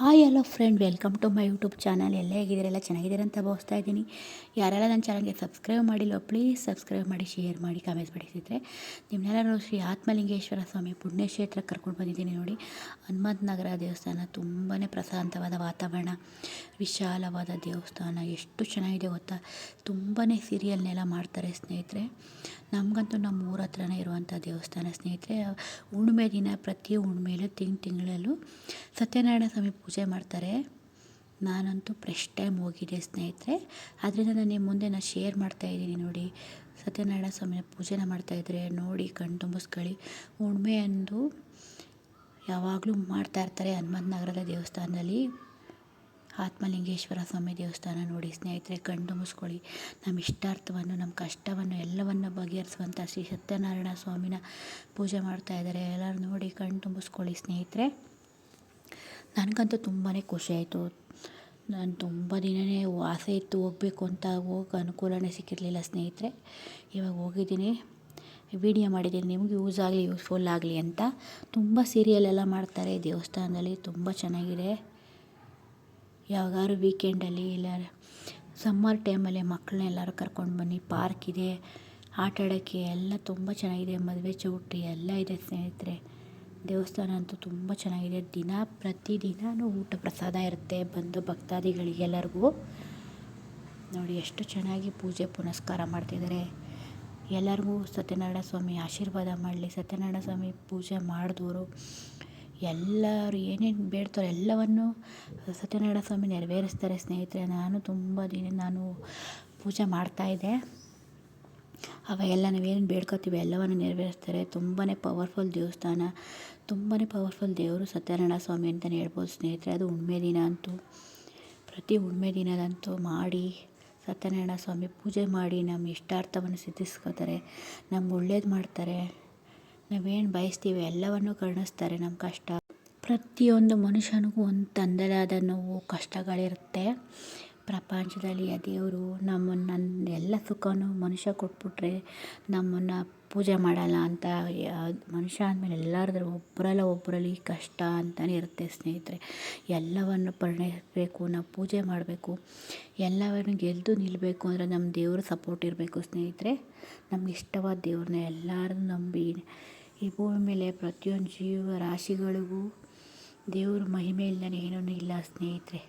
Hi hello friend welcome to my YouTube channel ಎಲ್ಲ ಹೇಗಿದ್ದೀರೆಲ್ಲ ಚೆನ್ನಾಗಿದ್ದೀರ ಅಂತ ಭಾವಿಸ್ತಾ ಇದ್ದೀನಿ. ಯಾರೆಲ್ಲ ನನ್ನ ಚಾನಲ್ಗೆ ಸಬ್ಸ್ಕ್ರೈಬ್ ಮಾಡಿಲ್ಲ ಪ್ಲೀಸ್ ಸಬ್ಸ್ಕ್ರೈಬ್ ಮಾಡಿ ಶೇರ್ ಮಾಡಿ ಕಮೆಂಟ್ಸ್ ಮಾಡಿಸಿದ್ರೆ ನಿಮ್ಮೆಲ್ಲರೂ ಶ್ರೀ ಆತ್ಮಲಿಂಗೇಶ್ವರ ಸ್ವಾಮಿ ಪುಣ್ಯಕ್ಷೇತ್ರ ಕರ್ಕೊಂಡು ಬಂದಿದ್ದೀನಿ ನೋಡಿ. ಹನುಮಂತ ನಗರ ದೇವಸ್ಥಾನ ತುಂಬಾ ಪ್ರಶಾಂತವಾದ ವಾತಾವರಣ, ವಿಶಾಲವಾದ ದೇವಸ್ಥಾನ. ಎಷ್ಟು ಚೆನ್ನಾಗಿದೆ ಗೊತ್ತಾ? ತುಂಬಾ ಸೀರಿಯಲ್ನೆಲ್ಲ ಮಾಡ್ತಾರೆ ಸ್ನೇಹಿತರೆ. ನಮಗಂತೂ ನಮ್ಮ ಊರ ಹತ್ರನೇ ಇರುವಂಥ ದೇವಸ್ಥಾನ ಸ್ನೇಹಿತರೆ. ಹುಣ್ಣಿಮೆ ದಿನ ಪ್ರತಿ ಹುಣ್ಣಿಮೆಯಲ್ಲೂ ತಿಂಗ್ ತಿಂಗಳಲ್ಲೂ ಸತ್ಯನಾರಾಯಣ ಸ್ವಾಮಿ ಪೂಜೆ ಮಾಡ್ತಾರೆ. ನಾನಂತೂ ಫ್ರೆಶ್ ಟೈಮ್ ಹೋಗಿದ್ದೆ ಸ್ನೇಹಿತರೆ. ಅದರಿಂದ ನಾನು ನಿಮ್ಮ ಮುಂದೆ ನಾನು ಶೇರ್ ಮಾಡ್ತಾಯಿದ್ದೀನಿ ನೋಡಿ. ಸತ್ಯನಾರಾಯಣ ಸ್ವಾಮಿನ ಪೂಜೆನ ಮಾಡ್ತಾಯಿದ್ರೆ ನೋಡಿ ಕಣ್ಣು ತುಂಬಿಸ್ಕೊಳ್ಳಿ ಹುಣ್ಮೆ ಅಂದು ಯಾವಾಗಲೂ ಮಾಡ್ತಾಯಿರ್ತಾರೆ ಹನುಮಂತನಗರದ ದೇವಸ್ಥಾನದಲ್ಲಿ. ಆತ್ಮಲಿಂಗೇಶ್ವರ ಸ್ವಾಮಿ ದೇವಸ್ಥಾನ ನೋಡಿ ಸ್ನೇಹಿತರೆ ಕಣ್ಣು ತುಂಬಿಸ್ಕೊಳ್ಳಿ ನಮ್ಮ ಇಷ್ಟಾರ್ಥವನ್ನು ನಮ್ಮ ಕಷ್ಟವನ್ನು, ಎಲ್ಲವನ್ನು ಬಗೆಹರಿಸುವಂಥ ಶ್ರೀ ಸತ್ಯನಾರಾಯಣ ಸ್ವಾಮಿನ ಪೂಜೆ ಮಾಡ್ತಾಯಿದ್ದಾರೆ ಎಲ್ಲರೂ ನೋಡಿ ಕಣ್ಣು ತುಂಬಿಸ್ಕೊಳ್ಳಿ ಸ್ನೇಹಿತರೆ. ನನಗಂತೂ ತುಂಬಾ ಖುಷಿ ಆಯಿತು. ನಾನು ತುಂಬ ದಿನವೇ ಆಸೆ ಇತ್ತು ಹೋಗಬೇಕು ಅಂತ ಹೋಗಿ ಅನುಕೂಲನೇ ಸಿಕ್ಕಿರಲಿಲ್ಲ ಸ್ನೇಹಿತರೆ. ಇವಾಗ ಹೋಗಿದ್ದೀನಿ. ವಿಡಿಯೋ ಮಾಡಿದ್ದೀನಿ. ನಿಮಗೆ ಯೂಸ್ ಆಗಲಿ, ಯೂಸ್ಫುಲ್ ಆಗಲಿ ಅಂತ. ತುಂಬ ಸೀರಿಯಲೆಲ್ಲ ಮಾಡ್ತಾರೆ. ದೇವಸ್ಥಾನದಲ್ಲಿ ತುಂಬ ಚೆನ್ನಾಗಿದೆ. ಯಾವಾಗಾದ್ರು ವೀಕೆಂಡಲ್ಲಿ ಇಲ್ಲ ಸಮ್ಮರ್ ಟೈಮಲ್ಲಿ ಮಕ್ಕಳನ್ನ ಎಲ್ಲರೂ ಕರ್ಕೊಂಡು ಬನ್ನಿ. ಪಾರ್ಕ್ ಇದೆ. ಆಟ ಆಡೋಕ್ಕೆ ಎಲ್ಲ ತುಂಬ ಚೆನ್ನಾಗಿದೆ. ಮದುವೆ ಚೌಟ್ರಿ ಎಲ್ಲ ಇದೆ ಸ್ನೇಹಿತರೆ. ದೇವಸ್ಥಾನ ಅಂತೂ ತುಂಬ ಚೆನ್ನಾಗಿದೆ. ದಿನ ಪ್ರತಿ ದಿನವೂ ಊಟ ಪ್ರಸಾದ ಇರುತ್ತೆ ಬಂದು ಭಕ್ತಾದಿಗಳಿಗೆಲ್ಲರಿಗೂ. ನೋಡಿ ಎಷ್ಟು ಚೆನ್ನಾಗಿ ಪೂಜೆ ಪುನಸ್ಕಾರ ಮಾಡ್ತಿದ್ದಾರೆ. ಎಲ್ಲರಿಗೂ ಸತ್ಯನಾರಾಯಣ ಸ್ವಾಮಿ ಆಶೀರ್ವಾದ ಮಾಡಲಿ. ಸತ್ಯನಾರಾಯಣ ಸ್ವಾಮಿ ಪೂಜೆ ಮಾಡಿದವರು ಎಲ್ಲರೂ ಏನೇನು ಬೇಡ್ತಾರೋ ಎಲ್ಲವನ್ನು ಸತ್ಯನಾರಾಯಣ ಸ್ವಾಮಿ ನೆರವೇರಿಸ್ತಾರೆ ಸ್ನೇಹಿತರೆ. ನಾನು ತುಂಬ ದಿನ ನಾನು ಪೂಜೆ ಮಾಡ್ತಾಯಿದ್ದೆ ಅವಾಗೆಲ್ಲ ನಾವೇನು ಬೇಡ್ಕೋತೀವಿ, ಎಲ್ಲವನ್ನು ನೆರವೇರಿಸ್ತಾರೆ. ತುಂಬಾ ಪವರ್ಫುಲ್ ದೇವಸ್ಥಾನ ತುಂಬಾ ಪವರ್ಫುಲ್ ದೇವರು ಸತ್ಯನಾರಾಯಣ ಸ್ವಾಮಿ ಅಂತಲೇ ಹೇಳ್ಬೋದು ಸ್ನೇಹಿತರೆ. ಅದು ಹುಣ್ಮೆ ದಿನ ಅಂತೂ, ಪ್ರತಿ ಹುಣ್ಮೆ ದಿನದಂತೂ ಮಾಡಿ ಸತ್ಯನಾರಾಯಣ ಸ್ವಾಮಿ ಪೂಜೆ ಮಾಡಿ ನಮ್ಮ ಇಷ್ಟಾರ್ಥವನ್ನು ಸಿದ್ಧಿಸ್ಕೋತಾರೆ ನಮ್ಗೆ ಒಳ್ಳೇದು ಮಾಡ್ತಾರೆ. ನಾವೇನು ಬಯಸ್ತೀವಿ, ಎಲ್ಲವನ್ನು ಕರುಣಿಸ್ತಾರೆ ನಮ್ಮ ಕಷ್ಟ. ಪ್ರತಿಯೊಂದು ಮನುಷ್ಯನಿಗೂ ಒಂದು ತಂದೆಯಾದ ನೋವು, ಕಷ್ಟಗಳಿರುತ್ತೆ. ಪ್ರಪಂಚದಲ್ಲಿ ಆ ದೇವರು ನಮ್ಮನ್ನು ಎಲ್ಲ ಸುಖವೂ ಮನುಷ್ಯ ಕೊಟ್ಬಿಟ್ರೆ ನಮ್ಮನ್ನು ಪೂಜೆ ಮಾಡಲ್ಲ ಅಂತ ಮನುಷ್ಯ ಅಂದಮೇಲೆ ಎಲ್ಲರದ್ರ ಒಬ್ಬರಲ್ಲ ಒಬ್ಬರಲ್ಲಿ ಕಷ್ಟ ಅಂತಲೇ ಇರುತ್ತೆ ಸ್ನೇಹಿತರೆ. ಎಲ್ಲವನ್ನು ಪರಿಣಿಸಬೇಕು ನಾವು ಪೂಜೆ ಮಾಡಬೇಕು, ಎಲ್ಲವನ್ನು ಗೆದ್ದು ನಿಲ್ಲಬೇಕು ಅಂದರೆ ನಮ್ಮ ದೇವ್ರ ಸಪೋರ್ಟ್ ಇರಬೇಕು ಸ್ನೇಹಿತರೆ. ನಮ್ಗೆ ಇಷ್ಟವಾದ ದೇವ್ರನ್ನ ಎಲ್ಲರೂ ನಂಬಿ, ಈ ಭೂಮಿ ಮೇಲೆ ಪ್ರತಿಯೊಂದು ಜೀವ ರಾಶಿಗಳಿಗೂ ದೇವ್ರ ಮಹಿಮೆ ಇಲ್ಲದೇ ಏನೂ ಇಲ್ಲ ಸ್ನೇಹಿತರೆ.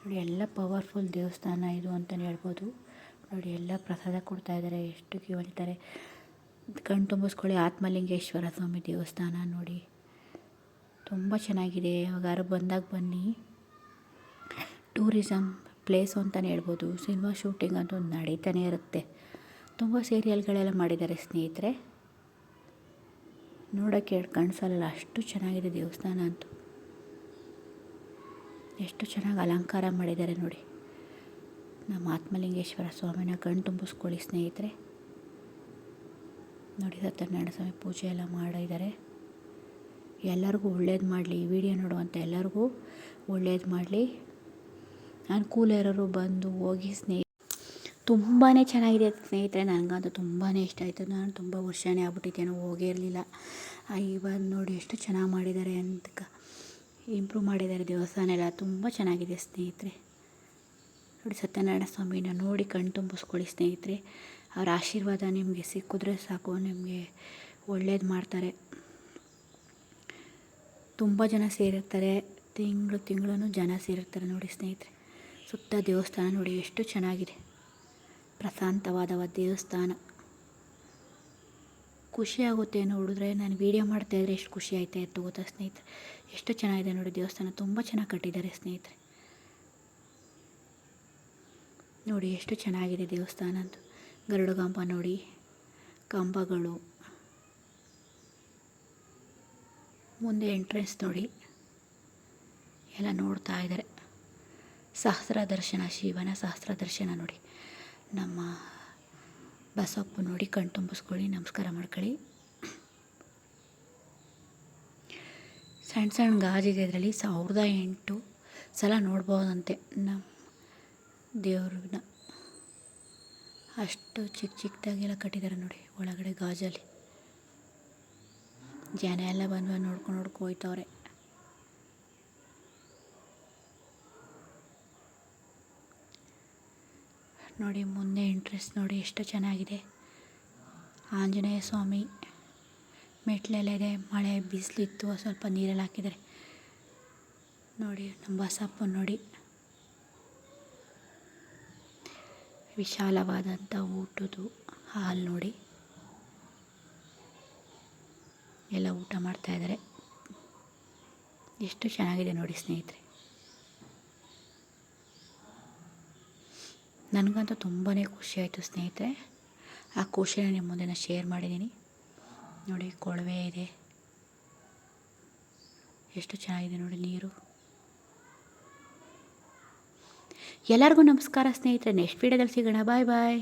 ನೋಡಿ, ಎಲ್ಲ ಪವರ್ಫುಲ್ ದೇವಸ್ಥಾನ ಇದು ಅಂತಲೇ ಹೇಳ್ಬೋದು. ನೋಡಿ, ಎಲ್ಲ ಪ್ರಸಾದ ಕೊಡ್ತಾ ಇದ್ದಾರೆ, ಎಷ್ಟು ಕ್ಯೂ ಅಂತಾರೆ ಕಣ್ಣು ತುಂಬಿಸ್ಕೊಳ್ಳಿ, ಆತ್ಮಲಿಂಗೇಶ್ವರ ಸ್ವಾಮಿ ದೇವಸ್ಥಾನ ನೋಡಿ. ತುಂಬ ಚೆನ್ನಾಗಿದೆ ಯಾವಾಗಾರು ಬಂದಾಗ ಬನ್ನಿ. ಟೂರಿಸಮ್ ಪ್ಲೇಸು ಅಂತಲೇ ಹೇಳ್ಬೋದು ಸಿನಿಮಾ ಶೂಟಿಂಗ್ ಅಂತೂ ನಡೀತಾನೆ ಇರುತ್ತೆ. ತುಂಬ ಸೀರಿಯಲ್ಗಳೆಲ್ಲ ಮಾಡಿದ್ದಾರೆ ಸ್ನೇಹಿತರೆ. ನೋಡೋಕ್ಕೆ ಕಾಣಿಸಲ್ಲ ಅಷ್ಟು ಚೆನ್ನಾಗಿದೆ ದೇವಸ್ಥಾನ ಅಂತೂ. ಎಷ್ಟು ಚೆನ್ನಾಗಿ ಅಲಂಕಾರ ಮಾಡಿದ್ದಾರೆ ನೋಡಿ. ನಮ್ಮ ಆತ್ಮಲಿಂಗೇಶ್ವರ ಸ್ವಾಮಿನ ಕಣ್ ತುಂಬಿಸ್ಕೊಳ್ಳಿ ಸ್ನೇಹಿತರೆ. ನೋಡಿ ಸತ್ಯನಾರಾಯಣ ಸ್ವಾಮಿ ಪೂಜೆ ಎಲ್ಲ ಮಾಡಿದ್ದಾರೆ. ಎಲ್ಲರಿಗೂ ಒಳ್ಳೇದು ಮಾಡಲಿ ವಿಡಿಯೋ ನೋಡುವಂಥ ಎಲ್ಲರಿಗೂ ಒಳ್ಳೇದು ಮಾಡಲಿ. ಅನುಕೂಲ ಇರೋರು ಬಂದು ಹೋಗಿ ಸ್ನೇಹಿ ತುಂಬಾ ಚೆನ್ನಾಗಿದೆ ಸ್ನೇಹಿತರೆ, ನನಗಂತೂ ತುಂಬಾ ಇಷ್ಟ ಆಯಿತು. ನಾನು ತುಂಬ ವರ್ಷನೇ ಆಗ್ಬಿಟ್ಟಿದ್ದೇನೋ ಹೋಗೇ ಇರಲಿಲ್ಲ. ಇವಾಗ ನೋಡಿ ಎಷ್ಟು ಚೆನ್ನಾಗಿ ಮಾಡಿದ್ದಾರೆ ಅಂತ. ಇಂಪ್ರೂವ್ ಮಾಡಿದ್ದಾರೆ ದೇವಸ್ಥಾನ ಎಲ್ಲ ತುಂಬ ಚೆನ್ನಾಗಿದೆ ಸ್ನೇಹಿತರೆ. ನೋಡಿ ಸತ್ಯನಾರಾಯಣ ಸ್ವಾಮಿನ ನೋಡಿ ಕಣ್ ತುಂಬಿಸ್ಕೊಳ್ಳಿ ಸ್ನೇಹಿತರೆ. ಅವರ ಆಶೀರ್ವಾದ ನಿಮಗೆ ಸಿಕ್ಕಿದ್ರೆ ಸಾಕು, ನಿಮಗೆ ಒಳ್ಳೇದು ಮಾಡ್ತಾರೆ. ತುಂಬ ಜನ ಸೇರಿರ್ತಾರೆ. ತಿಂಗಳು ತಿಂಗಳೂ ಜನ ಸೇರಿರ್ತಾರೆ ನೋಡಿ ಸ್ನೇಹಿತರೆ. ಸುತ್ತ ದೇವಸ್ಥಾನ ನೋಡಿ ಎಷ್ಟು ಚೆನ್ನಾಗಿದೆ. ಪ್ರಶಾಂತವಾದ ದೇವಸ್ಥಾನ. ಖುಷಿ ಆಗುತ್ತೆ ನೋಡಿದ್ರೆ. ನಾನು ವೀಡಿಯೋ ಮಾಡ್ತಾಯಿದ್ರೆ ಎಷ್ಟು ಖುಷಿ ಆಯ್ತಾ ಇತ್ತು ಗೊತ್ತಾ ಸ್ನೇಹಿತರೆ. ಎಷ್ಟು ಚೆನ್ನಾಗಿದೆ ನೋಡಿ ದೇವಸ್ಥಾನ. ತುಂಬ ಚೆನ್ನಾಗಿ ಕಟ್ಟಿದ್ದಾರೆ ಸ್ನೇಹಿತರೆ. ನೋಡಿ ಎಷ್ಟು ಚೆನ್ನಾಗಿದೆ ದೇವಸ್ಥಾನ ಅಂತ. ಗರುಡ ಕಂಬ ನೋಡಿ. ಕಂಬಗಳು. ಮುಂದೆ ಎಂಟ್ರೆನ್ಸ್ ನೋಡಿ. ಎಲ್ಲ ನೋಡ್ತಾ ಇದ್ದಾರೆ. ಸಹಸ್ರ ದರ್ಶನ, ಶಿವನ ಸಹಸ್ರ ದರ್ಶನ ನೋಡಿ. ನಮ್ಮ ಬಸಪ್ಪು ನೋಡಿ ಕಣ್ ತುಂಬಿಸ್ಕೊಳ್ಳಿ, ನಮಸ್ಕಾರ ಮಾಡ್ಕೊಳ್ಳಿ. ಸಣ್ಣ ಸಣ್ಣ ಗಾಜಿದೆ ಇದರಲ್ಲಿ, ಸಾವಿರದ ಎಂಟು ಸಲ ನೋಡ್ಬೋದಂತೆ. ನಮ್ಮ ದೇವ್ರನ್ನ ಅಷ್ಟು ಚಿಕ್ಕ ಚಿಕ್ಕದಾಗೆಲ್ಲ ಕಟ್ಟಿದ್ದಾರೆ ನೋಡಿ, ಒಳಗಡೆ ಗಾಜಲ್ಲಿ. ಜನ ಎಲ್ಲ ಬಂದು ನೋಡ್ಕೊಂಡು ನೋಡ್ಕೊ ಹೋಯ್ತವ್ರೆ. ನೋಡಿ, ಮುಂದೆ ಇಂಟ್ರೆಸ್ಟ್ ನೋಡಿ ಎಷ್ಟು ಚೆನ್ನಾಗಿದೆ. ಆಂಜನೇಯ ಸ್ವಾಮಿ ಮೆಟ್ಲೆಲ್ಲ ಇದೆ ಮಳೆ ಬಿಸಿಲಿತ್ತು, ಸ್ವಲ್ಪ ನೀರಲ್ಲಿ ಹಾಕಿದ್ದಾರೆ. ನೋಡಿ, ನಮ್ಮ ಬಸಪ್ಪ ನೋಡಿ. ವಿಶಾಲವಾದಂಥ ಊಟದ್ದು ಹಾಲು ನೋಡಿ. ಎಲ್ಲ ಊಟ ಮಾಡ್ತಾಯಿದ್ದಾರೆ ಎಷ್ಟು ಚೆನ್ನಾಗಿದೆ ನೋಡಿ ಸ್ನೇಹಿತರೆ. ನನಗಂತೂ ತುಂಬಾ ಖುಷಿಯಾಯಿತು ಸ್ನೇಹಿತರೆ. ಆ ಖುಷಿನ ನಿಮ್ಮ ಮುಂದೆ ನಾನು ಶೇರ್ ಮಾಡಿದ್ದೀನಿ ನೋಡಿ, ಕೊಳವೆ ಇದೆ. ಎಷ್ಟು ಚೆನ್ನಾಗಿದೆ ನೋಡಿ ನೀರು. ಎಲ್ಲರಿಗೂ ನಮಸ್ಕಾರ ಸ್ನೇಹಿತರೆ. ನೆಕ್ಸ್ಟ್ ವೀಡಿಯೋದಲ್ಲಿ ಸಿಗೋಣ. ಬಾಯ್ ಬಾಯ್